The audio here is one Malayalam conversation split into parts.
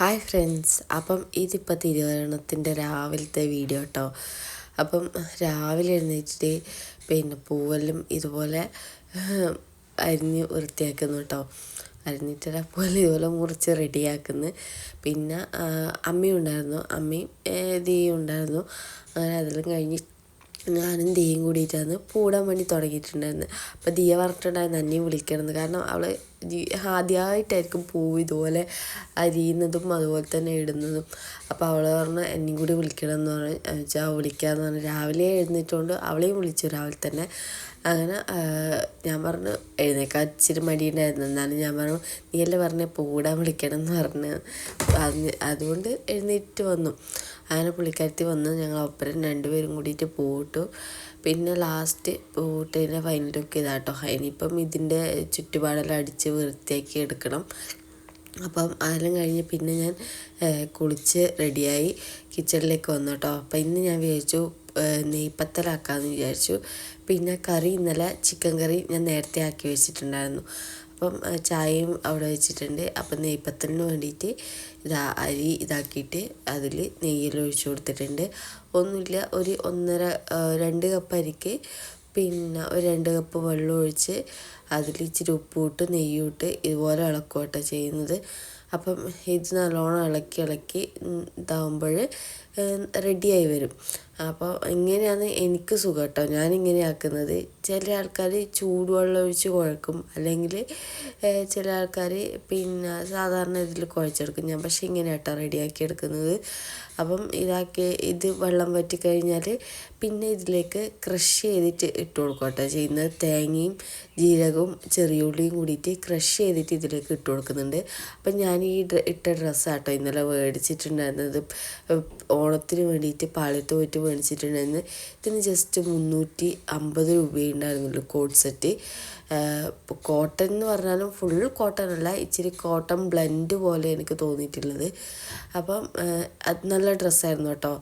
ഹായ് ഫ്രണ്ട്സ് അപ്പം ഇതിപ്പോൾ തിരുവോണത്തിന്റെ രാവിലത്തെ വീഡിയോ കേട്ടോ അപ്പം രാവിലെ എഴുന്നേറ്റിട്ട് പിന്നെ പൂവെല്ലാം ഇതുപോലെ അരിഞ്ഞ് വൃത്തിയാക്കുന്നു കേട്ടോ അരിഞ്ഞിട്ട് പോലെ ഇതുപോലെ മുറിച്ച് റെഡിയാക്കുന്നു പിന്നെ അമ്മയും ഉണ്ടായിരുന്നു. അമ്മയും ദീയും ഉണ്ടായിരുന്നു. അങ്ങനെ അതെല്ലാം കഴിഞ്ഞ് ഞാനും ദീയും കൂടിയിട്ടാണ് പൂടാൻ വേണ്ടി തുടങ്ങിയിട്ടുണ്ടായിരുന്നു അപ്പോൾ ദിയ പറഞ്ഞിട്ടുണ്ടായിരുന്നു എന്നെയും വിളിക്കണമെന്ന്. കാരണം അവൾ ആദ്യമായിട്ടായിരിക്കും പൂവ് ഇതുപോലെ അരിയുന്നതും അതുപോലെ തന്നെ ഇടുന്നതും. അപ്പോൾ അവൾ പറഞ്ഞു എന്നെയും കൂടി വിളിക്കണം എന്ന് പറഞ്ഞു വെച്ചാൽ വിളിക്കാമെന്ന് പറഞ്ഞു രാവിലെ എഴുന്നേറ്റുകൊണ്ട് അവളെയും വിളിച്ചു രാവിലെ തന്നെ. അങ്ങനെ ഞാൻ പറഞ്ഞു എഴുന്നേക്കാൻ ഇച്ചിരി മടിയുണ്ടായിരുന്നു. എന്നാലും ഞാൻ പറഞ്ഞു നീ അല്ലേ പറഞ്ഞ പൂടാൻ വിളിക്കണം എന്ന് പറഞ്ഞു അതുകൊണ്ട് എഴുന്നേറ്റ് വന്നു. അങ്ങനെ പുള്ളിക്കാരത്തി വന്ന് ഞങ്ങൾ ഒപ്പരം രണ്ടുപേരും കൂടിയിട്ട് പോയിട്ടു പിന്നെ ലാസ്റ്റ് പൂട്ടിന്റെ ഫൈനലൊക്കെ ലുക്ക് ഇതാട്ടോ. ഇനിയിപ്പം ഇതിന്റെ ചുറ്റുപാടെല്ലാം അടിച്ച് വൃത്തിയാക്കി എടുക്കണം. അപ്പം അതെല്ലാം കഴിഞ്ഞ് പിന്നെ ഞാൻ കുളിച്ച് റെഡിയായി കിച്ചണിലേക്ക് വന്നു കേട്ടോ അപ്പം ഇന്ന് ഞാൻ വിചാരിച്ചു നെയ്പ്പത്തലാക്കാമെന്ന് വിചാരിച്ചു. പിന്നെ കറി ഇന്നലെ ചിക്കൻ കറി ഞാൻ നേരത്തെ ആക്കി വെച്ചിട്ടുണ്ടായിരുന്നു. അപ്പം ചായയും അവിടെ വെച്ചിട്ടുണ്ട്. അപ്പം നെയ്പ്പത്തലിന് വേണ്ടിയിട്ട് ഇതാ അരി ഇതാക്കിയിട്ട് അതിൽ നെയ്യെല്ലാം ഒഴിച്ചു കൊടുത്തിട്ടുണ്ട്. ഒന്നുമില്ല ഒരു ഒന്നര രണ്ട് കപ്പ് അരിക്ക് പിന്നെ ഒരു രണ്ട് കപ്പ് വെള്ളം ഒഴിച്ച് അതിൽ ഇച്ചിരി ഉപ്പുമിട്ട് ഇട്ട് നെയ്യും ഇട്ട് ഇതുപോലെ ഇളക്കുക ചെയ്യുന്നത്. അപ്പം ഇത് നല്ലോണം ഇളക്കി ഇളക്കി ഇതാകുമ്പോൾ റെഡിയായി വരും. അപ്പോൾ ഇങ്ങനെയാണ് എനിക്ക് സുഖം കേട്ടോ ഞാനിങ്ങനെ ആക്കുന്നത്. ചില ആൾക്കാർ ചൂടുവെള്ളം ഒഴിച്ച് കുഴക്കും. അല്ലെങ്കിൽ ചില ആൾക്കാർ പിന്നെ സാധാരണ ഇതിൽ കുഴച്ചെടുക്കും. ഞാൻ പക്ഷേ ഇങ്ങനെ കേട്ടോ റെഡിയാക്കി എടുക്കുന്നത്. അപ്പം ഇതാക്കി ഇത് വെള്ളം വറ്റിക്കഴിഞ്ഞാൽ പിന്നെ ഇതിലേക്ക് ക്രഷ് ചെയ്തിട്ട് ഇട്ട് കൊടുക്കും കേട്ടോ ചെയ്യുന്നത് തേങ്ങയും ജീരകവും ചെറിയ ഉള്ളിയും കൂടിയിട്ട് ക്രഷ് ചെയ്തിട്ട് ഇതിലേക്ക് ഇട്ട് കൊടുക്കുന്നുണ്ട്. അപ്പം ഞാൻ ഈ ഇട്ട ഡ്രസ്സാട്ടോ ഇന്നലെ മേടിച്ചിട്ടുണ്ടായിരുന്നത്. ഓണത്തിന് വേണ്ടിയിട്ട് പാളയത്ത് പോയിട്ട് മേടിച്ചിട്ടുണ്ടായിരുന്നു. ഇതിന് ജസ്റ്റ് മുന്നൂറ്റി അമ്പത് രൂപയുണ്ടായിരുന്നുള്ളൂ കോട്ട് സെറ്റ്. കോട്ടൺ എന്ന് പറഞ്ഞാലും ഫുൾ കോട്ടൺ അല്ല ഇച്ചിരി കോട്ടൺ ബ്ലെൻഡ് പോലെ എനിക്ക് തോന്നിയിട്ടുള്ളത്. അപ്പം അത് നല്ല ഡ്രസ്സായിരുന്നു കേട്ടോ.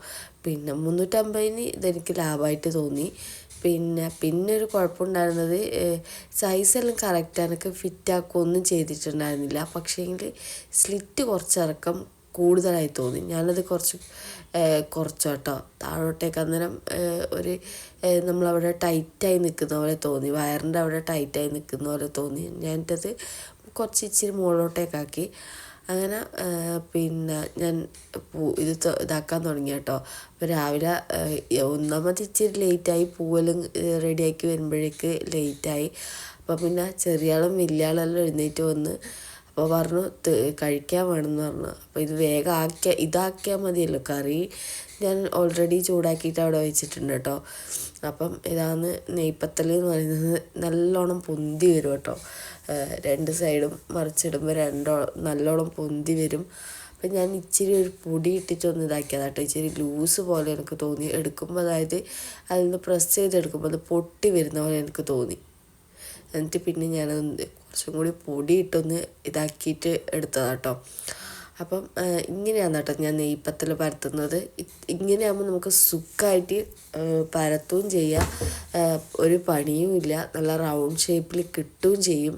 പിന്നെ മുന്നൂറ്റമ്പതിന് ഇതെനിക്ക് ലാഭമായിട്ട് തോന്നി. പിന്നെ പിന്നെ ഒരു കുഴപ്പമുണ്ടായിരുന്നത് സൈസെല്ലാം കറക്റ്റ് എനിക്ക് ഫിറ്റാക്കുകയൊന്നും ചെയ്തിട്ടുണ്ടായിരുന്നില്ല. പക്ഷേങ്കിൽ സ്ലിറ്റ് കുറച്ചിറക്കം കൂടുതലായി തോന്നി. ഞാനത് കുറച്ച് കുറച്ച് കേട്ടോ താഴോട്ടേക്ക് അന്നേരം ഒരു നമ്മളവിടെ ടൈറ്റായി നിൽക്കുന്ന പോലെ തോന്നി. വയറിന്റെ അവിടെ ടൈറ്റായി നിൽക്കുന്ന പോലെ തോന്നി. ഞാനിട്ടത് കുറച്ച് ഇച്ചിരി മുകളിലോട്ടേക്കാക്കി. അങ്ങനെ പിന്നെ ഞാൻ ഇത് ഇതാക്കാൻ തുടങ്ങി കേട്ടോ അപ്പോൾ രാവിലെ ഒന്നാമത് ഇച്ചിരി ലേറ്റായി പൂവെല്ലാം റെഡിയാക്കി വരുമ്പോഴേക്ക് ലേറ്റായി. അപ്പോൾ പിന്നെ ചെറിയ ആളും വലിയ ആളെല്ലാം എഴുന്നേറ്റ് വന്ന് അപ്പോൾ പറഞ്ഞു കഴിക്കാൻ വേണമെന്ന് പറഞ്ഞു. അപ്പോൾ ഇത് വേഗം ആക്കിയ ഇതാക്കിയാൽ മതിയല്ലോ കറി. ഞാൻ ഓൾറെഡി ചൂടാക്കിയിട്ട് അവിടെ വെച്ചിട്ടുണ്ട് കേട്ടോ അപ്പം ഇതാണ് നെയ്പ്പത്തൽ എന്ന് പറയുന്നത് നല്ലോണം പൊന്തി വരും കേട്ടോ രണ്ട് സൈഡും മറിച്ചിടുമ്പോൾ രണ്ടോ നല്ലോണം പൊന്തി വരും. അപ്പം ഞാൻ ഇച്ചിരി ഒരു പൊടി ഇട്ടിട്ടൊന്ന് ഇതാക്കിയതാണ് കേട്ടോ ഇച്ചിരി ലൂസ് പോലെ എനിക്ക് തോന്നി. എടുക്കുമ്പോൾ അതായത് അതിൽ നിന്ന് പ്രസ് ചെയ്തെടുക്കുമ്പോൾ അത് പൊട്ടി വരുന്ന പോലെ എനിക്ക് തോന്നി. എന്നിട്ട് പിന്നെ ഞാൻ കുറച്ചും കൂടി പൊടി ഇട്ടൊന്ന് ഇതാക്കിയിട്ട് എടുത്തതാണ് കേട്ടോ അപ്പം ഇങ്ങനെയാണ് കേട്ടോ ഞാൻ നെയ്പ്പത്തിൽ പരത്തുന്നത്. ഇങ്ങനെയാകുമ്പോൾ നമുക്ക് സുഖമായിട്ട് പരത്തുകയും ചെയ്യാം. ഒരു പണിയും ഇല്ല. നല്ല റൗണ്ട് ഷേപ്പിൽ കിട്ടുകയും ചെയ്യും.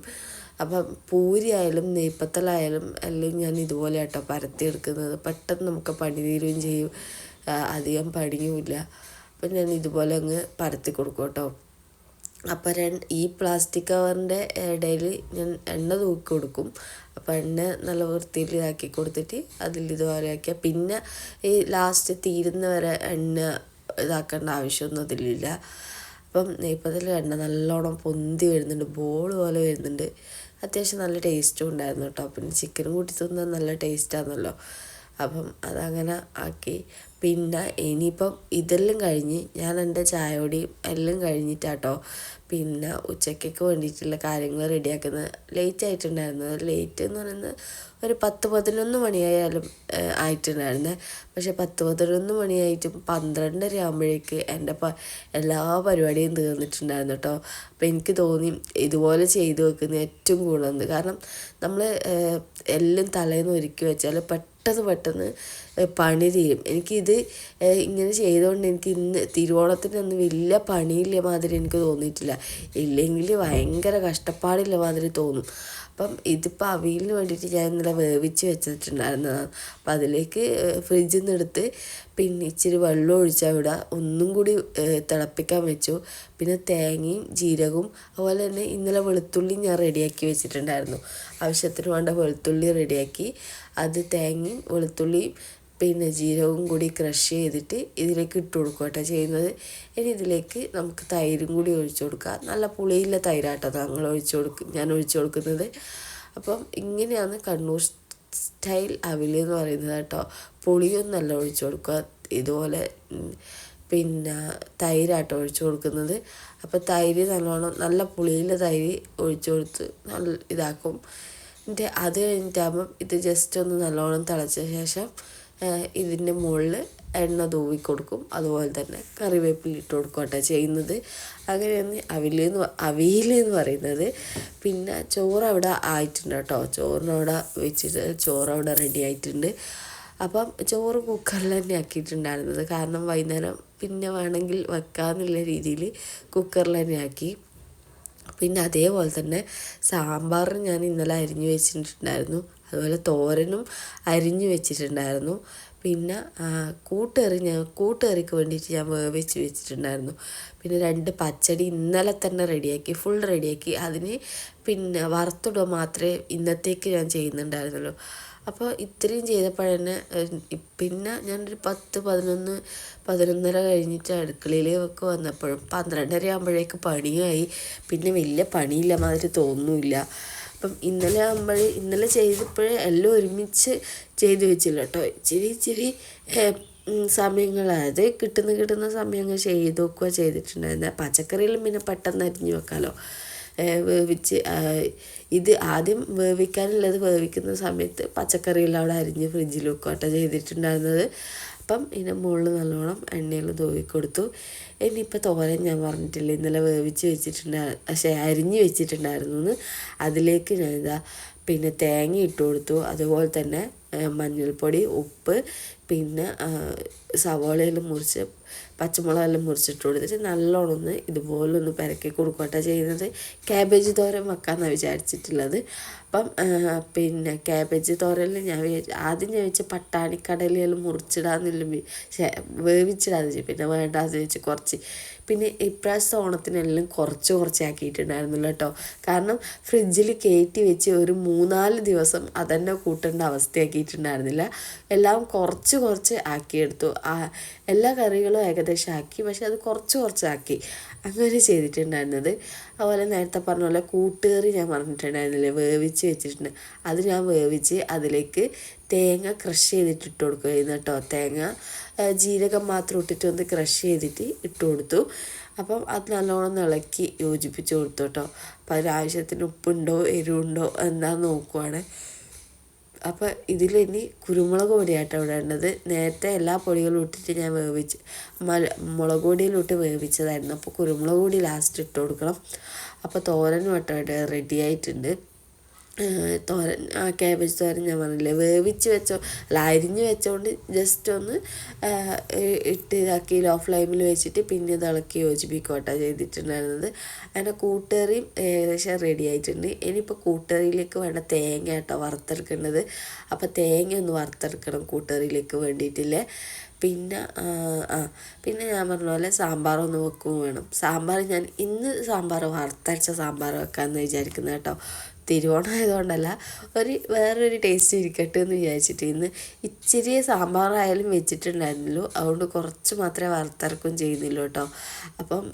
അപ്പം പൂരി ആയാലും നെയ്പ്പത്തലായാലും എല്ലാം ഞാൻ ഇതുപോലെ കേട്ടോ പരത്തിയെടുക്കുന്നത്. പെട്ടെന്ന് നമുക്ക് പണി തീരുകയും ചെയ്യും. അധികം പണിയുമില്ല അപ്പം ഞാൻ ഇതുപോലെ അങ്ങ് പരത്തി കൊടുക്കും കേട്ടോ. അപ്പം രണ്ട് ഈ പ്ലാസ്റ്റിക് കവറിന്റെ ഇടയിൽ ഞാൻ എണ്ണ തൂക്കി കൊടുക്കും. അപ്പം എണ്ണ നല്ല വൃത്തിയിൽ ഇതാക്കി കൊടുത്തിട്ട് അതിൽ ഇതുപോലെ ആക്കിയാൽ പിന്നെ ഈ ലാസ്റ്റ് തീരുന്ന വരെ എണ്ണ ഇതാക്കേണ്ട ആവശ്യമൊന്നും അതിലില്ല. അപ്പം നെയ്പ്പത്തിൽ എണ്ണ നല്ലോണം പൊന്തി വരുന്നുണ്ട് ബോൾ പോലെ വരുന്നുണ്ട്. അത്യാവശ്യം നല്ല ടേസ്റ്റും ഉണ്ടായിരുന്നു കേട്ടോ. പിന്നെ ചിക്കനും കൂട്ടി തിന്നാൽ നല്ല ടേസ്റ്റാണല്ലോ അപ്പം അതങ്ങനെ ആക്കി. പിന്നെ ഇനിയിപ്പം ഇതെല്ലാം കഴിഞ്ഞ് ഞാൻ എന്റെ ചായയോടെയും എല്ലാം കഴിഞ്ഞിട്ടാട്ടോ പിന്നെ ഉച്ചയ്ക്കൊക്കെ വേണ്ടിയിട്ടുള്ള കാര്യങ്ങൾ റെഡിയാക്കുന്നത്. ലേറ്റ് ആയിട്ടുണ്ടായിരുന്നത് ലേറ്റ് എന്ന് പറയുന്നത് ഒരു പത്ത് പതിനൊന്ന് മണിയായാലും ആയിട്ടുണ്ടായിരുന്നത് പക്ഷെ പത്ത് പതിനൊന്ന് മണിയായിട്ടും പന്ത്രണ്ടര ആകുമ്പോഴേക്ക് എന്റെ പ എല്ലാ പരിപാടിയും തീർന്നിട്ടുണ്ടായിരുന്നു കേട്ടോ അപ്പം എനിക്ക് തോന്നി ഇതുപോലെ ചെയ്തു വെക്കുന്ന ഏറ്റവും കൂടുതൽ കാരണം നമ്മൾ എല്ലാം തലേന്ന് ഒരുക്കി വെച്ചാൽ പെട്ടെന്ന് പെട്ടെന്ന് പണി തീരും. എനിക്കിത് ഇങ്ങനെ ചെയ്തുകൊണ്ട് എനിക്ക് ഇന്ന് തിരുവോണത്തിനൊന്നും വലിയ പണിയില്ല മാതിരി എനിക്ക് തോന്നിയിട്ടില്ല. ഇല്ലെങ്കിൽ ഭയങ്കര കഷ്ടപ്പാടില്ല മാതിരി തോന്നും. അപ്പം ഇതിപ്പോൾ അവിയലിന് വേണ്ടിയിട്ട് ഞാൻ ഇന്നലെ വേവിച്ച് വെച്ചിട്ടുണ്ടായിരുന്നതാണ് അപ്പം അതിലേക്ക് ഫ്രിഡ്ജിൽ നിന്ന് എടുത്ത് പിന്നെ ഇച്ചിരി വെള്ളം ഒഴിച്ചാൽ വിടുക ഒന്നും കൂടി തിളപ്പിക്കാൻ വെച്ചു. പിന്നെ തേങ്ങയും ജീരകവും അതുപോലെ തന്നെ ഇന്നലെ വെളുത്തുള്ളി ഞാൻ റെഡിയാക്കി വെച്ചിട്ടുണ്ടായിരുന്നു. ആവശ്യത്തിന് വേണ്ട വെളുത്തുള്ളി റെഡിയാക്കി. അത് തേങ്ങയും വെളുത്തുള്ളിയും പിന്നെ ജീരകവും കൂടി ക്രഷ് ചെയ്തിട്ട് ഇതിലേക്ക് ഇട്ട് കൊടുക്കുക കേട്ടോ ചെയ്യുന്നത്. ഇനി ഇതിലേക്ക് നമുക്ക് തൈരും കൂടി ഒഴിച്ചു കൊടുക്കുക നല്ല പുളിയില്ല തൈരാട്ടോ ഞങ്ങൾ ഒഴിച്ചു കൊടുക്കും ഞാൻ ഒഴിച്ചു കൊടുക്കുന്നത്. അപ്പം ഇങ്ങനെയാണ് കണ്ണൂർ സ്റ്റൈൽ അവിൽ എന്ന് പറയുന്നത് കേട്ടോ. പുളിയൊന്നല്ല ഒഴിച്ചു കൊടുക്കുക. ഇതുപോലെ പിന്നെ തൈരാട്ടോ ഒഴിച്ചു കൊടുക്കുന്നത്. അപ്പോൾ തൈര് നല്ലോണം നല്ല പുളിയിലെ തൈര് ഒഴിച്ചു കൊടുത്ത് നല്ല ഇതാക്കും. എന്നിട്ട് അത് കഴിഞ്ഞിട്ടാകുമ്പം ഇത് ജസ്റ്റ് ഒന്ന് നല്ലോണം തിളച്ച ശേഷം ഇതിന്റെ മുകളിൽ എണ്ണ തൂവി കൊടുക്കും. അതുപോലെ തന്നെ കറിവേപ്പില ഇട്ട് കൊടുക്കട്ടെ ചെയ്യുന്നത്. അങ്ങനെയാണ് അവിലെന്ന് അവിയിലെന്ന് പറയുന്നത്. പിന്നെ ചോറ് അവിടെ ആയിട്ടുണ്ട് കേട്ടോ. ചോറിനവിടെ വെച്ചിട്ട് ചോറ് അവിടെ റെഡി ആയിട്ടുണ്ട്. അപ്പം ചോറ് കുക്കറിൽ തന്നെ ആക്കിയിട്ടുണ്ടായിരുന്നത്. കാരണം വൈകുന്നേരം പിന്നെ വേണമെങ്കിൽ വെക്കാമെന്നുള്ള രീതിയിൽ കുക്കറിൽ തന്നെ ആക്കി. പിന്നെ അതേപോലെ തന്നെ സാമ്പാർ ഞാൻ ഇന്നലെ അരിഞ്ഞു വെച്ചിട്ടുണ്ടായിരുന്നു. അതുപോലെ തോരനും അരിഞ്ഞു വെച്ചിട്ടുണ്ടായിരുന്നു. പിന്നെ കൂട്ടുകറി ഞാൻ കൂട്ടുകറിക്ക് വേണ്ടിയിട്ട് ഞാൻ വേവിച്ച് വെച്ചിട്ടുണ്ടായിരുന്നു. പിന്നെ രണ്ട് പച്ചടി ഇന്നലെ തന്നെ റെഡിയാക്കി ഫുൾ റെഡിയാക്കി. അതിന് പിന്നെ വറുത്തിടുക മാത്രമേ ഇന്നത്തേക്ക് ഞാൻ ചെയ്യുന്നുണ്ടായിരുന്നുള്ളൂ. അപ്പോൾ ഇത്രയും ചെയ്തപ്പോഴന്നെ പിന്നെ ഞാനൊരു പത്ത് പതിനൊന്ന് പതിനൊന്നര കഴിഞ്ഞിട്ട് അടുക്കളയിലേക്ക് വന്നപ്പോഴും പന്ത്രണ്ടര ആകുമ്പോഴേക്ക് പണിയായി. പിന്നെ വലിയ പണിയില്ല മാതിരി തോന്നുന്നില്ല. അപ്പം ഇന്നലെ ആകുമ്പോൾ ഇന്നലെ ചെയ്തപ്പോഴേ എല്ലാം ഒരുമിച്ച് ചെയ്തു വെച്ചില്ല കേട്ടോ. ഇച്ചിരി ഇച്ചിരി സമയങ്ങൾ കിട്ടുന്ന കിട്ടുന്ന സമയങ്ങൾ ചെയ്ത് വെക്കുക ചെയ്തിട്ടുണ്ടായിരുന്നു. പച്ചക്കറിയിലും പിന്നെ പെട്ടെന്ന് അരിഞ്ഞു വെക്കാമല്ലോ വേവിച്ച് ഇത് ആദ്യം വേവിക്കാനുള്ളത് വേവിക്കുന്ന സമയത്ത് പച്ചക്കറിയെല്ലാം അവിടെ അരിഞ്ഞ് ഫ്രിഡ്ജിൽ വെക്കുക ചെയ്തിട്ടുണ്ടായിരുന്നത്. അപ്പം ഇതിന്റെ മുകളിൽ നല്ലോണം എണ്ണയിൽ കൊടുത്തു. ഇനിയിപ്പോൾ തോരൻ ഞാൻ പറഞ്ഞിട്ടില്ല ഇന്നലെ വേവിച്ച് വെച്ചിട്ടുണ്ടായിരുന്നു പക്ഷേ അരിഞ്ഞ് വെച്ചിട്ടുണ്ടായിരുന്നു അതിലേക്ക് ഞാൻ ഇതാ പിന്നെ തേങ്ങ ഇട്ട് കൊടുത്തു. അതുപോലെ തന്നെ മഞ്ഞൾപ്പൊടി ഉപ്പ് പിന്നെ സവാളയെല്ലാം മുറിച്ച് പച്ചമുളകെല്ലാം മുറിച്ചിട്ട് കൊടുത്തിട്ട് നല്ലോണം ഒന്ന് ഇതുപോലെ ഒന്ന് പെരക്കി കൊടുക്കട്ടെ ചെയ്യുന്നത്. ക്യാബേജ് തോരൻ വെക്കാമെന്നാണ് വിചാരിച്ചിട്ടുള്ളത്. അപ്പം പിന്നെ ക്യാബേജ് തോരനിൽ ഞാൻ ആദ്യം ഞാൻ വെച്ച പട്ടാണിക്കടലെല്ലാം മുറിച്ചിടാന്നില്ല വേവിച്ചിടാന്ന് വെച്ചു പിന്നെ വേണ്ടാന്ന് വെച്ച് കുറച്ച് പിന്നെ ഇപ്രാവശ്യത്തെ ഓണത്തിനെല്ലാം കുറച്ച് കുറച്ച് ആക്കിയിട്ടുണ്ടായിരുന്നില്ല കേട്ടോ. കാരണം ഫ്രിഡ്ജിൽ കയറ്റി വെച്ച് ഒരു മൂന്നാൽ ദിവസം അതെന്നെ കൂട്ടേണ്ട അവസ്ഥയാക്കിയിട്ടുണ്ടായിരുന്നില്ല. എല്ലാം കുറച്ച് കുറച്ച് ആക്കിയെടുത്തു. എല്ലാ കറികളും ഏകദേശം ആക്കി. പക്ഷെ അത് കുറച്ച് കുറച്ചാക്കി അങ്ങനെ ചെയ്തിട്ടുണ്ടായിരുന്നത്. അതുപോലെ നേരത്തെ പറഞ്ഞ പോലെ കൂട്ടുകറി ഞാൻ പറഞ്ഞിട്ടുണ്ടായിരുന്നില്ലേ? വേവിച്ച് വെച്ചിട്ടുണ്ട്. അത് ഞാൻ വേവിച്ച് അതിലേക്ക് തേങ്ങ ക്രഷ് ചെയ്തിട്ടിട്ട് കൊടുക്കുകയായിരുന്നു കേട്ടോ. തേങ്ങ ജീരകം മാത്രം ഇട്ടിട്ട് ഒന്ന് ക്രഷ് ചെയ്തിട്ട് ഇട്ട് കൊടുത്തു. അപ്പം അത് നല്ലോണം ഇളക്കി യോജിപ്പിച്ച് കൊടുത്തു കേട്ടോ. അപ്പം അതിനാവശ്യത്തിന് ഉപ്പുണ്ടോ എരിവുണ്ടോ എന്താന്ന് നോക്കുവാണ്. അപ്പോൾ ഇതിലിനി കുരുമുളക് പൊടിയാട്ടോ ഇടേണ്ടത്. നേരത്തെ എല്ലാ പൊടികളും ഇട്ടിട്ട് ഞാൻ വേവിച്ച് മല മുളക് പൊടിയിലിട്ട് വേവിച്ചതായിരുന്നു. അപ്പോൾ കുരുമുളക് പൊടി ലാസ്റ്റ് ഇട്ട് കൊടുക്കണം. അപ്പോൾ തോരനും കേട്ടോ റെഡി ആയിട്ടുണ്ട്. തോരൻ ആ ക്യാബേജ് തോരൻ ഞാൻ പറഞ്ഞില്ലേ? വേവിച്ച് വെച്ചോ അല്ല അരിഞ്ഞ് വെച്ചോണ്ട് ജസ്റ്റ് ഒന്ന് ഇട്ട് ഇതാക്കി ലോ ഫ്ലെയിമിൽ വെച്ചിട്ട് പിന്നെ തിളക്കി യോജിപ്പിക്കോട്ട ചെയ്തിട്ടുണ്ടായിരുന്നത്. അതിന്റെ കൂട്ടുകറിയും ഏകദേശം റെഡി ആയിട്ടുണ്ട്. ഇനിയിപ്പോൾ കൂട്ടുകറിയിലേക്ക് വേണ്ട തേങ്ങ കേട്ടോ വറുത്തെടുക്കേണ്ടത്. അപ്പോൾ തേങ്ങ ഒന്ന് വറുത്തെടുക്കണം കൂട്ടുകറിയിലേക്ക് വേണ്ടിയിട്ടില്ലേ? പിന്നെ ആ പിന്നെ ഞാൻ പറഞ്ഞ പോലെ സാമ്പാറൊന്ന് വെക്കും വേണം. സാമ്പാർ ഞാൻ ഇന്ന് സാമ്പാർ വറുത്തരച്ച സാമ്പാർ വെക്കാമെന്ന് വിചാരിക്കുന്നത് കേട്ടോ. തിരുവോണം ആയതുകൊണ്ടല്ല ഒരു വേറൊരു ടേസ്റ്റ് ഇരിക്കട്ടെ എന്ന് വിചാരിച്ചിട്ട് ഇന്ന് ഇച്ചിരി സാമ്പാറായാലും വെച്ചിട്ടുണ്ടായിരുന്നല്ലോ. അതുകൊണ്ട് കുറച്ച് മാത്രമേ വറുത്തിറക്കും ചെയ്യുന്നില്ല കേട്ടോ. അപ്പം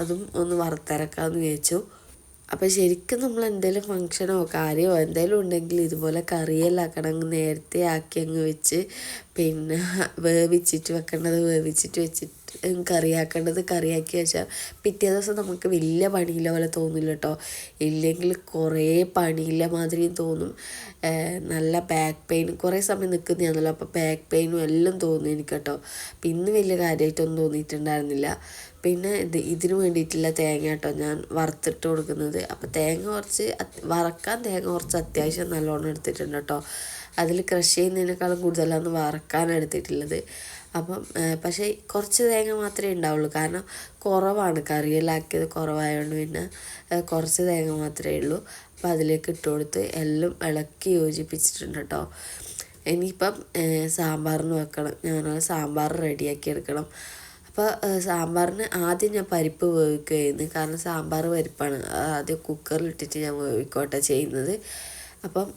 അതും ഒന്ന് വറുത്തിറക്കാമെന്ന് വിചാരിച്ചു. അപ്പോൾ ശരിക്കും നമ്മൾ എന്തെങ്കിലും ഫംഗ്ഷനോ കാര്യമോ എന്തെങ്കിലും ഉണ്ടെങ്കിൽ ഇതുപോലെ കറിയെല്ലാം ആക്കണം നേരത്തെ ആക്കി അങ്ങ് വെച്ച് പിന്നെ വേവിച്ചിട്ട് വെക്കേണ്ടത് വേവിച്ചിട്ട് വെച്ചിട്ട് കറിയാക്കേണ്ടത് കറിയാക്കി വെച്ചാൽ പിറ്റേ ദിവസം നമുക്ക് വലിയ പണിയില്ല പോലെ തോന്നില്ല കേട്ടോ ഇല്ലെങ്കിൽ കുറേ പണിയില്ല മാതിരിയും തോന്നും. നല്ല ബാക്ക് പെയിൻ കുറേ സമയം നിൽക്കുന്നതാണല്ലോ അപ്പോൾ ബാക്ക് പെയിനും എല്ലാം തോന്നി എനിക്ക് കേട്ടോ അപ്പം ഇന്ന് വലിയ കാര്യമായിട്ടൊന്നും തോന്നിയിട്ടുണ്ടായിരുന്നില്ല. പിന്നെ ഇത് ഇതിന് വേണ്ടിയിട്ടുള്ള തേങ്ങ കേട്ടോ ഞാൻ വറുത്തിട്ട് കൊടുക്കുന്നത്. അപ്പോൾ തേങ്ങ കുറച്ച് വറക്കാൻ തേങ്ങ കുറച്ച് അത്യാവശ്യം നല്ലോണം എടുത്തിട്ടുണ്ട് കേട്ടോ അതിൽ ക്രഷ് ചെയ്യുന്നതിനേക്കാളും കൂടുതലാണ് വറക്കാൻ എടുത്തിട്ടുള്ളത്. അപ്പം പക്ഷേ കുറച്ച് തേങ്ങ മാത്രമേ ഉണ്ടാവുള്ളൂ. കാരണം കുറവാണ്. കറിയിലാക്കിയത് കുറവായതുകൊണ്ട് പിന്നെ കുറച്ച് തേങ്ങ മാത്രമേ ഉള്ളൂ. അപ്പം അതിലേക്ക് ഇട്ട് കൊടുത്ത് എല്ലാം ഇളക്കി യോജിപ്പിച്ചിട്ടുണ്ട് കേട്ടോ ഇനിയിപ്പം സാമ്പാറിന് വെക്കണം. ഞാൻ സാമ്പാർ റെഡിയാക്കി എടുക്കണം. അപ്പോൾ സാമ്പാറിന് ആദ്യം ഞാൻ പരിപ്പ് വേവിക്കുകയായിരുന്നു കാരണം സാമ്പാർ പരിപ്പാണ്. ആദ്യം കുക്കറിൽ ഇട്ടിട്ട് ഞാൻ വേവിക്കോട്ടെ ചെയ്യുന്നത്. അപ്പം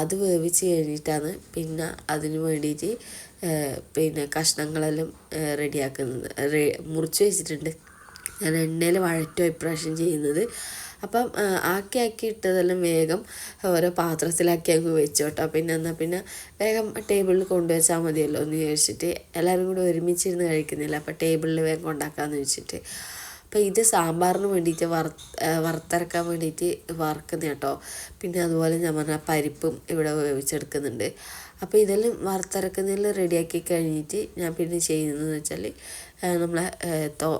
അത് വേവിച്ച് കഴിഞ്ഞിട്ടാണ് പിന്നെ അതിന് വേണ്ടിയിട്ട് പിന്നെ കഷ്ണങ്ങളെല്ലാം റെഡിയാക്കുന്നത്. മുറിച്ച് വെച്ചിട്ടുണ്ട്. ഞാൻ എണ്ണയിൽ വഴറ്റോ ഇപ്രാവശ്യം ചെയ്യുന്നത്. അപ്പം ആക്കി ആക്കി ഇട്ടതെല്ലാം വേഗം ഓരോ പാത്രത്തിലാക്കി അങ്ങ് വെച്ചോട്ടോ. പിന്നെ എന്നാൽ പിന്നെ വേഗം ടേബിളിൽ കൊണ്ടുവച്ചാൽ മതിയല്ലോ എന്ന് ചോദിച്ചിട്ട് എല്ലാവരും കൂടി ഒരുമിച്ചിരുന്ന് കഴിക്കുന്നില്ല. അപ്പോൾ ടേബിളിൽ വേഗം കൊണ്ടാക്കാമെന്ന് വെച്ചിട്ട് അപ്പോൾ ഇത് സാമ്പാറിന് വേണ്ടിയിട്ട് വറ വറുത്തരക്കാൻ വേണ്ടിയിട്ട് വറുക്കുന്ന കേട്ടോ. പിന്നെ അതുപോലെ ഞാൻ പറഞ്ഞ പരിപ്പും ഇവിടെ വേവിച്ചെടുക്കുന്നുണ്ട്. അപ്പോൾ ഇതെല്ലാം വറുത്തരക്കുന്നതിൽ റെഡിയാക്കി കഴിഞ്ഞിട്ട് ഞാൻ പിന്നെ ചെയ്യുന്നതെന്ന് വെച്ചാൽ നമ്മളെ തോ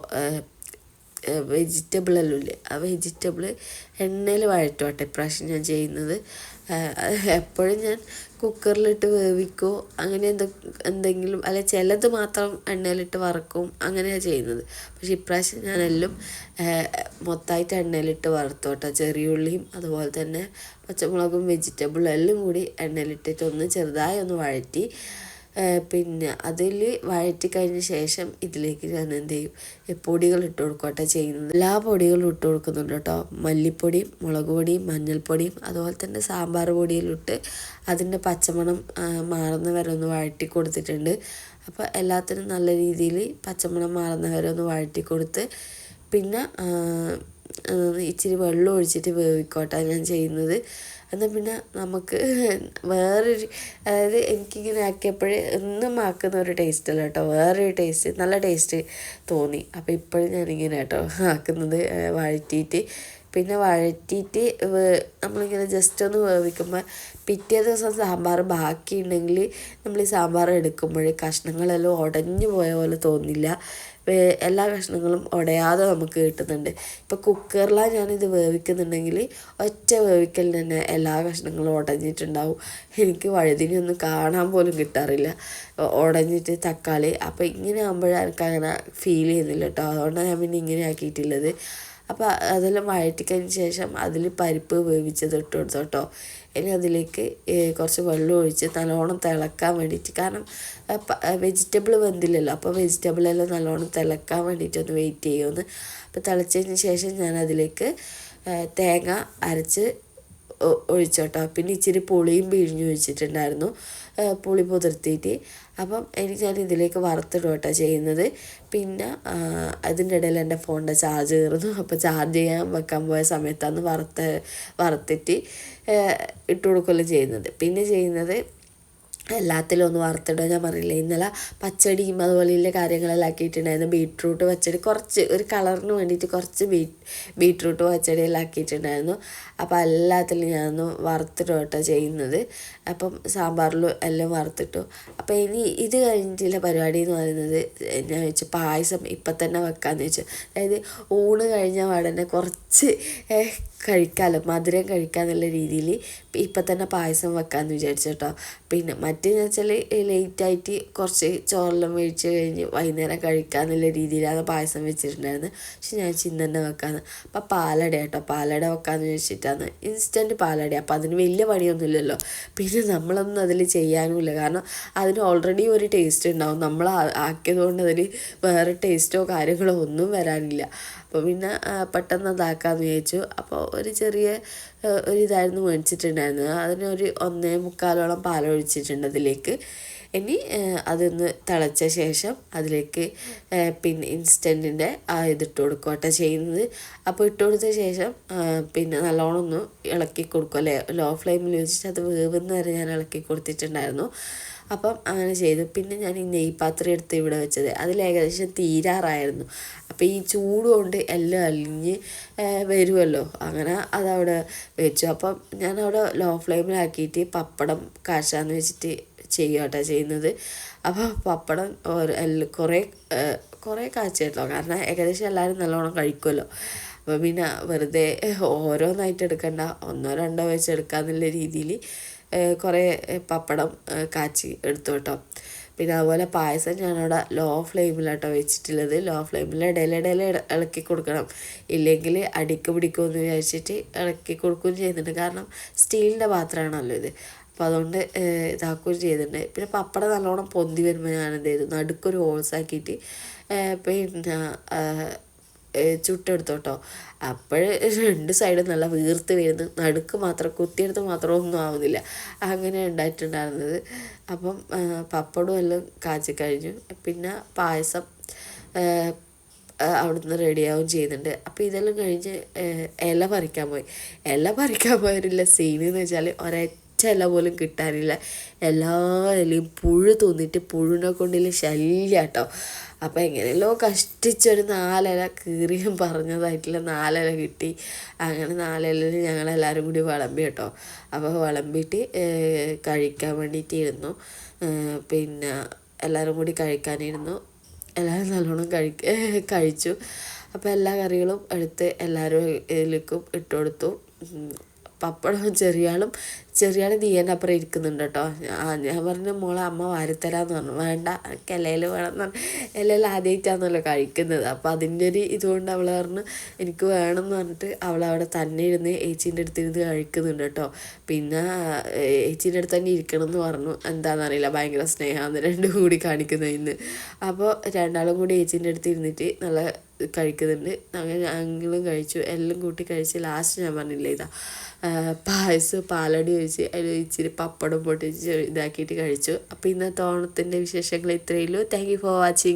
വെജിറ്റബിൾ എല്ലാം ഇല്ലേ ആ വെജിറ്റബിൾ എണ്ണയിൽ വഴറ്റുവാട്ടെ ഇപ്രാവശ്യം ഞാൻ ചെയ്യുന്നത്. എപ്പോഴും ഞാൻ കുക്കറിലിട്ട് വേവിക്കോ അങ്ങനെ എന്തെ എന്തെങ്കിലും അല്ലെ ചിലത് മാത്രം എണ്ണയിലിട്ട് വറക്കും അങ്ങനെയാണ് ചെയ്യുന്നത്. പക്ഷേ ഇപ്രാവശ്യം ഞാനെല്ലാം മൊത്തമായിട്ട് എണ്ണയിലിട്ട് വറുത്തു കേട്ടോ. ചെറിയ ഉള്ളിയും അതുപോലെ തന്നെ പച്ചമുളകും വെജിറ്റബിളും എല്ലാം കൂടി എണ്ണയിലിട്ടിട്ട് ഒന്ന് ചെറുതായി ഒന്ന് വഴറ്റി പിന്നെ അതിൽ വഴറ്റി കഴിഞ്ഞ ശേഷം ഇതിലേക്ക് ഞാൻ എന്ത് ചെയ്യും? പൊടികൾ ഇട്ട് കൊടുക്കട്ടെ ചെയ്യുന്നത്. എല്ലാ പൊടികളും ഇട്ട് കൊടുക്കുന്നുണ്ട് കേട്ടോ. മല്ലിപ്പൊടിയും മുളക് പൊടിയും മഞ്ഞൾപ്പൊടിയും അതുപോലെ തന്നെ സാമ്പാർ പൊടിയിലിട്ട് അതിന്റെ പച്ചമണം മാറുന്ന വരെ ഒന്ന് വഴറ്റി കൊടുത്തിട്ടുണ്ട്. അപ്പോൾ എല്ലാത്തിനും നല്ല രീതിയിൽ പച്ചമണം മാറുന്ന വരെ ഒന്ന് വഴറ്റി കൊടുത്ത് പിന്നെ ഇച്ചിരി വെള്ളം ഒഴിച്ചിട്ട് വേവിക്കോട്ടെ ഞാൻ ചെയ്യുന്നത്. എന്നാൽ പിന്നെ നമുക്ക് വേറൊരു അതായത് എനിക്കിങ്ങനെ ആക്കിയപ്പോഴേ എന്നും ആക്കുന്ന ഒരു ടേസ്റ്റ് അല്ല കേട്ടോ വേറൊരു ടേസ്റ്റ് നല്ല ടേസ്റ്റ് തോന്നി. അപ്പോൾ ഇപ്പോഴും ഞാനിങ്ങനെ കേട്ടോ ആക്കുന്നത് വഴറ്റിയിട്ട്. പിന്നെ വഴറ്റിയിട്ട് നമ്മളിങ്ങനെ ജസ്റ്റ് ഒന്ന് വേവിക്കുമ്പോൾ പിറ്റേ ദിവസം സാമ്പാർ ബാക്കിയുണ്ടെങ്കിൽ നമ്മൾ ഈ സാമ്പാർ എടുക്കുമ്പോൾ കഷ്ണങ്ങളെല്ലാം ഉടഞ്ഞു പോയ പോലെ തോന്നില്ല. എല്ലാ കഷ്ണങ്ങളും ഉടയാതെ നമുക്ക് കിട്ടുന്നുണ്ട്. ഇപ്പോൾ കുക്കറിലാണ് ഞാനിത് വേവിക്കുന്നുണ്ടെങ്കിൽ ഒറ്റ വേവിക്കൽ തന്നെ എല്ലാ കഷ്ണങ്ങളും ഉടഞ്ഞിട്ടുണ്ടാവും. എനിക്ക് വഴുതിനൊന്നും കാണാൻ പോലും കിട്ടാറില്ല. ഉടഞ്ഞിട്ട് തക്കാളി. അപ്പോൾ ഇങ്ങനെ ആകുമ്പോഴാണ് എനിക്ക് അങ്ങനെ ഫീൽ ചെയ്യുന്നില്ല കേട്ടോ അതുകൊണ്ടാണ് ഞാൻ പിന്നെ ഇങ്ങനെ ആക്കിയിട്ടുള്ളത്. അപ്പോൾ അതെല്ലാം വഴറ്റിക്കതിന് ശേഷം അതിൽ പരിപ്പ് വേവിച്ചത് ഇട്ട് കൊടുത്തു കേട്ടോ. ഇനി അതിലേക്ക് കുറച്ച് വെള്ളം ഒഴിച്ച് നല്ലോണം തിളക്കാൻ വേണ്ടിയിട്ട്. കാരണം വെജിറ്റബിൾ വെന്തില്ലല്ലോ. അപ്പോൾ വെജിറ്റബിൾ എല്ലാം നല്ലോണം തിളക്കാൻ വേണ്ടിയിട്ട് ഒന്ന് വെയിറ്റ് ചെയ്യുമെന്ന് അപ്പോൾ തിളച്ചതിന് ശേഷം ഞാൻ അതിലേക്ക് തേങ്ങ അരച്ച് ഒഴിച്ചോട്ടോ പിന്നെ ഇച്ചിരി പുളിയും പിഴിഞ്ഞ് ഒഴിച്ചിട്ടുണ്ടായിരുന്നു. പുളി പുതിർത്തിയിട്ട് അപ്പം എനിക്ക് ഞാൻ ഇതിലേക്ക് വറുത്തിടും കേട്ടോ ചെയ്യുന്നത്. പിന്നെ അതിന്റെ ഇടയിൽ എന്റെ ഫോണിന്റെ ചാർജ് കയറുന്നു അപ്പോൾ ചാർജ് ചെയ്യാൻ വെക്കാൻ പോയ സമയത്താണ് വറുത്ത് വറുത്തിട്ട് ഇട്ട് കൊടുക്കുകയല്ലേ ചെയ്യുന്നത്. പിന്നെ ചെയ്യുന്നത് എല്ലാത്തിലും ഒന്ന് വറുത്തിടാൻ ഞാൻ പറഞ്ഞില്ലേ ഇന്നലെ പച്ചടിയും അതുപോലെയുള്ള കാര്യങ്ങളെല്ലാം ആക്കിയിട്ടുണ്ടായിരുന്നു. ബീട്രൂട്ട് പച്ചടി കുറച്ച് ഒരു കളറിന് വേണ്ടിയിട്ട് കുറച്ച് ബീ ബീട്രൂട്ട് പച്ചടിയെല്ലാം ആക്കിയിട്ടുണ്ടായിരുന്നു. അപ്പോൾ എല്ലാത്തിലും ഞാനൊന്ന് വറുത്തിട്ടോ കേട്ടോ ചെയ്യുന്നത്. അപ്പം സാമ്പാറിലും എല്ലാം വറുത്തിട്ടു. അപ്പോൾ ഇനി ഇത് കഴിഞ്ഞിട്ടുള്ള പരിപാടി എന്ന് പറയുന്നത് ഞാൻ വെച്ചു പായസം ഇപ്പം തന്നെ വെക്കാമെന്ന് വെച്ചു. അതായത് ഊണ് കഴിഞ്ഞ ഉടനെ കുറച്ച് കഴിക്കാമല്ലോ മധുരം കഴിക്കാമെന്നുള്ള രീതിയിൽ ഇപ്പം തന്നെ പായസം വെക്കാമെന്ന് വിചാരിച്ചു കേട്ടോ. പിന്നെ മറ്റേന്ന് വെച്ചാൽ ലേറ്റായിട്ട് കുറച്ച് ചോറെല്ലാം മേടിച്ച് കഴിഞ്ഞ് വൈകുന്നേരം കഴിക്കാമെന്നുള്ള രീതിയിലാണ് പായസം വെച്ചിട്ടുണ്ടായിരുന്നത്. പക്ഷെ ഞാൻ ചിന്തന്നെ വെക്കാമെന്ന് അപ്പം പാലട കേട്ടോ പാലട വെക്കാമെന്ന് വെച്ചിട്ടാണ് ഇൻസ്റ്റന്റ് പാലട അപ്പം അതിന് വലിയ പണിയൊന്നുമില്ലല്ലോ. പിന്നെ നമ്മളൊന്നും അതിൽ ചെയ്യാനുമില്ല. കാരണം അതിന് ഓൾറെഡി ഒരു ടേസ്റ്റ് ഉണ്ടാവും. നമ്മൾ ആക്കിയത് കൊണ്ട് അതിന് വേറെ ടേസ്റ്റോ കാര്യങ്ങളോ ഒന്നും വരാനില്ല. അപ്പോൾ പിന്നെ പെട്ടെന്ന് അതാക്കാമെന്ന് വിചാരിച്ചു. അപ്പോൾ ഒരു ചെറിയ ഒരു മേടിച്ചിട്ടുണ്ടായിരുന്നത്. അതിനൊരു ഒന്നേ മുക്കാലോളം പാലൊഴിച്ചിട്ടുണ്ട് അതിലേക്ക്. ഇനി അതൊന്ന് തിളച്ച ശേഷം അതിലേക്ക് പിന്നെ ഇൻസ്റ്റന്റിന്റെ ആ ഇതിട്ട് കൊടുക്കുക ചെയ്യുന്നത്. അപ്പോൾ ഇട്ട് കൊടുത്ത ശേഷം പിന്നെ നല്ലോണം ഒന്ന് ഇളക്കി കൊടുക്കും അല്ലേ? ലോ ഫ്ലെയിമിൽ വെച്ചിട്ട് അത് വേവെന്ന് വരെ ഞാൻ ഇളക്കി കൊടുത്തിട്ടുണ്ടായിരുന്നു. അപ്പം അങ്ങനെ ചെയ്തു. പിന്നെ ഞാൻ ഈ നെയ്പാത്രം എടുത്ത് ഇവിടെ വെച്ചത്. അതിൽ ഏകദേശം തീരാറായിരുന്നു. അപ്പോൾ ഈ ചൂട് കൊണ്ട് എല്ലാം അലിഞ്ഞ് വരുമല്ലോ അങ്ങനെ അതവിടെ വെച്ചു. അപ്പം അവിടെ ലോ ഫ്ലെയിമിലാക്കിയിട്ട് പപ്പടം കാശാന്ന് വെച്ചിട്ട് ചെയ്യുക ചെയ്യുന്നത്. അപ്പോൾ പപ്പടം കുറേ കുറേ കാച്ചിട്ടോ. കാരണം ഏകദേശം എല്ലാവരും നല്ലോണം കഴിക്കുമല്ലോ അപ്പോൾ പിന്നെ വെറുതെ ഓരോന്നായിട്ട് എടുക്കണ്ട. ഒന്നോ രണ്ടോ വെച്ച് എടുക്കാന്നുള്ള രീതിയിൽ കുറേ പപ്പടം കാച്ചി എടുത്തു കേട്ടോ. പിന്നെ അതുപോലെ പായസം ഞാനവിടെ ലോ ഫ്ലെയിമിലാട്ടോ വെച്ചിട്ടുള്ളത്. ലോ ഫ്ലെയിമിൽ ഇടയിലിടയിൽ ഇളക്കി കൊടുക്കണം. ഇല്ലെങ്കിൽ അടിക്ക് പിടിക്കുമെന്ന് വിചാരിച്ചിട്ട് ഇളക്കി കൊടുക്കുകയും ചെയ്യുന്നുണ്ട് കാരണം സ്റ്റീലിന്റെ പാത്രമാണല്ലോ ഇത്. അപ്പോൾ അതുകൊണ്ട് ഇതാക്കുകയും ചെയ്തിട്ടുണ്ട്. പിന്നെ പപ്പടം നല്ലോണം പൊന്തി വരുമ്പോൾ ഞാൻ എന്ത് ചെയ്തു? നടുക്കൊരു ഹോൾസാക്കിയിട്ട് പിന്നെ ചുട്ടെടുത്തോട്ടോ. അപ്പോൾ രണ്ട് സൈഡും നല്ല വീർത്ത് വരുന്നു നടുക്ക് മാത്രം കുത്തിയെടുത്ത് മാത്രം ഒന്നും ആവുന്നില്ല. അങ്ങനെ ഉണ്ടായിട്ടുണ്ടായിരുന്നത്. അപ്പം പപ്പടവും എല്ലാം കാച്ചി കഴിഞ്ഞു. പിന്നെ പായസം അവിടുന്ന് റെഡിയാവും ചെയ്യുന്നുണ്ട്. അപ്പോൾ ഇതെല്ലാം കഴിഞ്ഞ് ഇല പറിക്കാൻ പോയി. ഇല പറിക്കാൻ പോയവരില്ല. സീൻ എന്ന് വെച്ചാൽ ഒരൊറ്റ ഇല പോലും കിട്ടാനില്ല. എല്ലാ ഇലയും പുഴു തോന്നിയിട്ട് പുഴുനെ കൊണ്ടില്ല ശല്യം കേട്ടോ അപ്പോൾ എങ്ങനെയല്ലോ കഷ്ടിച്ചൊരു നാലില കീറിയും പറഞ്ഞതായിട്ടുള്ള നാലില കിട്ടി. അങ്ങനെ നാലിലയിൽ ഞങ്ങളെല്ലാവരും കൂടി വിളമ്പി കേട്ടോ. അപ്പോൾ വിളമ്പിയിട്ട് കഴിക്കാൻ വേണ്ടിയിട്ട് ഇരുന്നു പിന്നെ എല്ലാവരും കൂടി കഴിക്കാനിരുന്നു. എല്ലാവരും നല്ലോണം കഴി കഴിച്ചു. അപ്പോൾ എല്ലാ കറികളും എടുത്ത് എല്ലാവരും ഇതിലേക്കും ഇട്ട് കൊടുത്തു പപ്പടം ചെറിയാളും ചെറിയാൾ നീയന്റെ അപ്പുറം ഇരിക്കുന്നുണ്ട് കേട്ടോ. ഞാൻ പറഞ്ഞു മോളെ അമ്മ വാരിത്തരാന്ന് പറഞ്ഞു. വേണ്ട കിലയിൽ വേണം എന്ന് പറഞ്ഞു. ഇലയിൽ ആദ്യമായിട്ടാണല്ലോ കഴിക്കുന്നത്. അപ്പോൾ അതിന്റെ ഒരു ഇതുകൊണ്ട് അവൾ പറഞ്ഞു എനിക്ക് വേണം എന്ന് പറഞ്ഞിട്ട് അവൾ അവിടെ തന്നെ ഇരുന്ന് ഏച്ചീന്റെ അടുത്ത് ഇരുന്ന് കഴിക്കുന്നുണ്ട് കേട്ടോ. പിന്നെ ഏച്ചീന്റെ അടുത്ത് തന്നെ ഇരിക്കണം എന്ന് പറഞ്ഞു. എന്താണെന്നറിയില്ല ഭയങ്കര സ്നേഹമാണ് രണ്ടും കൂടി കാണിക്കുന്നത് ഇന്ന് അപ്പോൾ രണ്ടാളും കൂടി ഏച്ചീന്റെ അടുത്ത് ഇരുന്നിട്ട് നല്ല കഴിക്കുന്നുണ്ട്. അങ്ങനെ ഞങ്ങളും കഴിച്ചു. എല്ലാം കൂട്ടി കഴിച്ച് ലാസ്റ്റ് ഞാൻ പറഞ്ഞില്ല ഇതാ പായസം പാലടി ഒഴിച്ച് അതിൽ ഇച്ചിരി പപ്പടം പൊട്ടിച്ച് ഇതാക്കിയിട്ട് കഴിച്ചു. അപ്പോൾ ഇന്നത്തെ ഓണത്തിന്റെ വിശേഷങ്ങൾ ഇത്രയേ ഉള്ളൂ. Thank you for watching